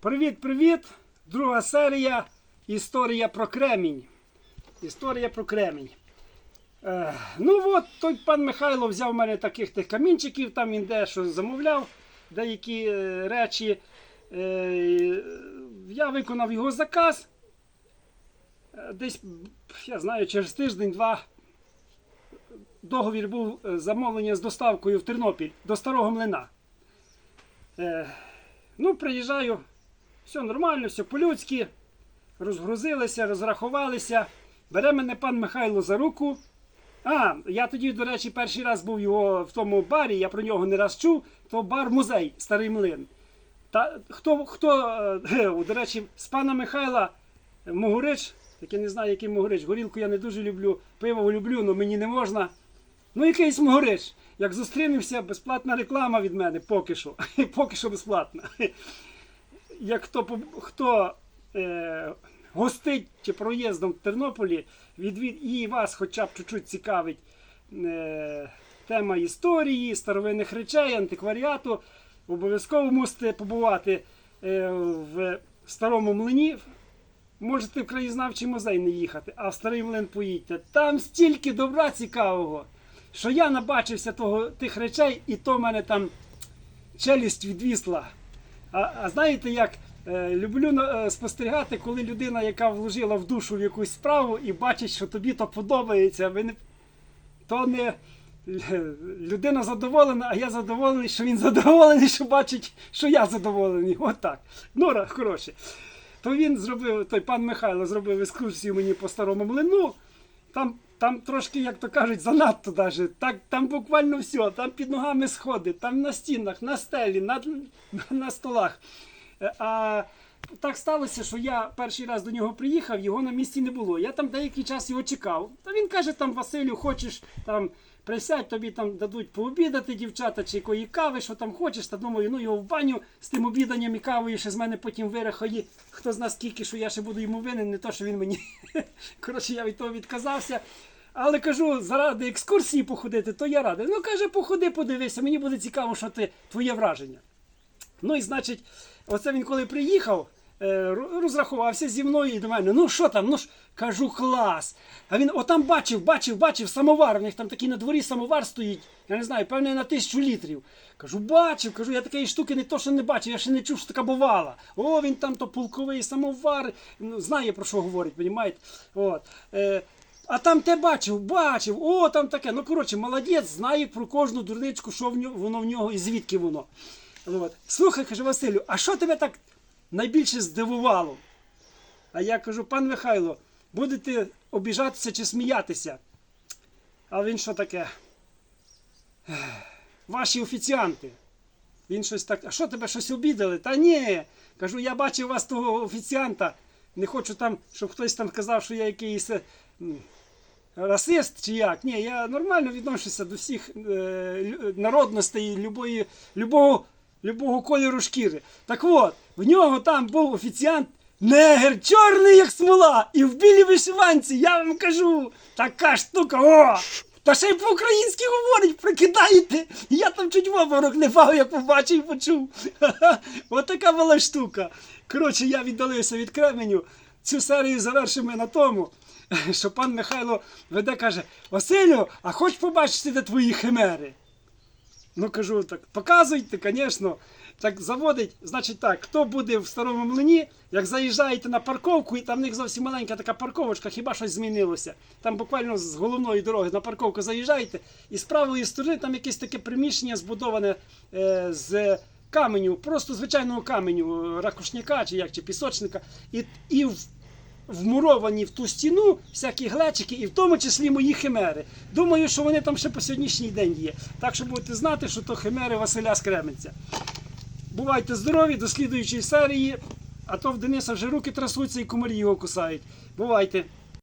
Привіт-привіт! Друга серія Історія про Кремінь. Історія про Кремінь. Е, ну от той пан Михайло взяв в мене таких тих камінчиків, там він дещо замовляв, деякі е, речі. Е, я виконав його заказ. Е, Десь, я знаю, через тиждень-два договір був е, замовлення з доставкою в Тернопіль до Старого Млина. Е, ну, приїжджаю, все нормально, все по-людськи. Розгрузилися, розрахувалися. Бере мене пан Михайло за руку. А, я тоді, до речі, перший раз був його в тому барі, я про нього не раз чув, то бар-музей Старий Млин. Та хто, хто е, до речі, з пана Михайла Могурич, так я не знаю, який Могурич, горілку я не дуже люблю, пиво люблю, але мені не можна. Ну, якийсь Могурич. Як зустрінемося, безплатна реклама від мене, поки що. поки що безплатна. Як хто, хто е, гостить чи проїздом в Тернополі, відвід і вас хоча б чуть-чуть цікавить е, тема історії, старовинних речей, антикваріату, обов'язково мусите побувати е, в старому млині. Можете в краєзнавчий музей не їхати, а в старий млин поїдьте. Там стільки добра цікавого, що я набачився того, тих речей, і то мене там челюсть відвісла. А, а знаєте, як е, люблю е, спостерігати, коли людина, яка вложила в душу в якусь справу і бачить, що тобі то подобається, ви не, то не людина задоволена, а я задоволений, що він задоволений, що бачить, що я задоволений. Отак. Ну, ра- коротше. То він зробив, той пан Михайло зробив екскурсію мені по старому млину. Там, там трошки, як то кажуть, занадто даже. Так, там буквально все. Там під ногами сходи, там на стінах, на стелі, на, на столах. Е, А так сталося, що я перший раз до нього приїхав, його на місці не було. Я там деякий час його чекав. Та він каже: там, Василю, хочеш там. Присядь, тобі там дадуть пообідати дівчата чи якої кави, що там хочеш. Та думаю, ну його в баню з тим обіданням і кавою ще з мене потім вирахає. Хто з нас скільки, що я ще буду йому винен, не то, що він мені. Коротше, я від того відказався. Але кажу, заради екскурсії походити, то я радий. Ну каже, походи, подивися, мені буде цікаво, що ти твоє враження. Ну і значить, оце він коли приїхав, розрахувався зі мною і до мене. Ну що там? Ну ж кажу, клас. А він отам бачив, бачив, бачив самовар. У них там такий на дворі самовар стоїть. Я не знаю, певне на тисячу літрів. Кажу, бачив, кажу, я такої штуки не то, що не бачив, я ще не чув, що така бувала. О, він там то полковий самовар. Ну, знає про що говорить, розумієте? От. Е, а там те бачив, бачив, о, там таке. Ну, коротше, молодець, знає про кожну дурничку, що в нього, воно в нього і звідки воно. От. Слухай, каже Василю, а що тебе так найбільше здивувало? А я кажу, пан Михайло, будете обіжатися чи сміятися? А він що таке? Ваші офіціанти. Він щось так, а що тебе щось обідали? Та ні. Кажу, я бачив вас того офіціанта. Не хочу там, щоб хтось там казав, що я якийсь е, расист чи як. Ні, я нормально відношуся до всіх е, народностей, любої, любого, любого кольору шкіри. Так от, в нього там був офіціант. Негр чорний, як смола, і в білій вишиванці, я вам кажу, така штука, о! Та ще й по-українськи говорить, прикидаєте. Я там чуть в обморок не впав, як побачив і почув. Ха-ха. Отака була штука. Коротше, я віддалився від Кременю. Цю серію завершимо на тому, що пан Михайло веде, каже: Василю, а хоч побачити де твої химери? Ну кажу, так показуйте, звісно. Так заводить, значить так, хто буде в старому млині, як заїжджаєте на парковку, і там в них зовсім маленька така парковочка, хіба щось змінилося. Там буквально з головної дороги на парковку заїжджаєте, і з правої сторони там якесь таке приміщення збудоване е, з каменю, просто звичайного каменю, е, ракушняка чи як, чи пісочника. І, і вмуровані в ту стіну всякі глечики, і в тому числі мої химери. Думаю, що вони там ще по сьогоднішній день є. Так що будете знати, що то химери Василя Скременця. Бувайте здорові, до слідуючої серії, а то в Дениса вже руки трасуться і комарі його кусають. Бувайте!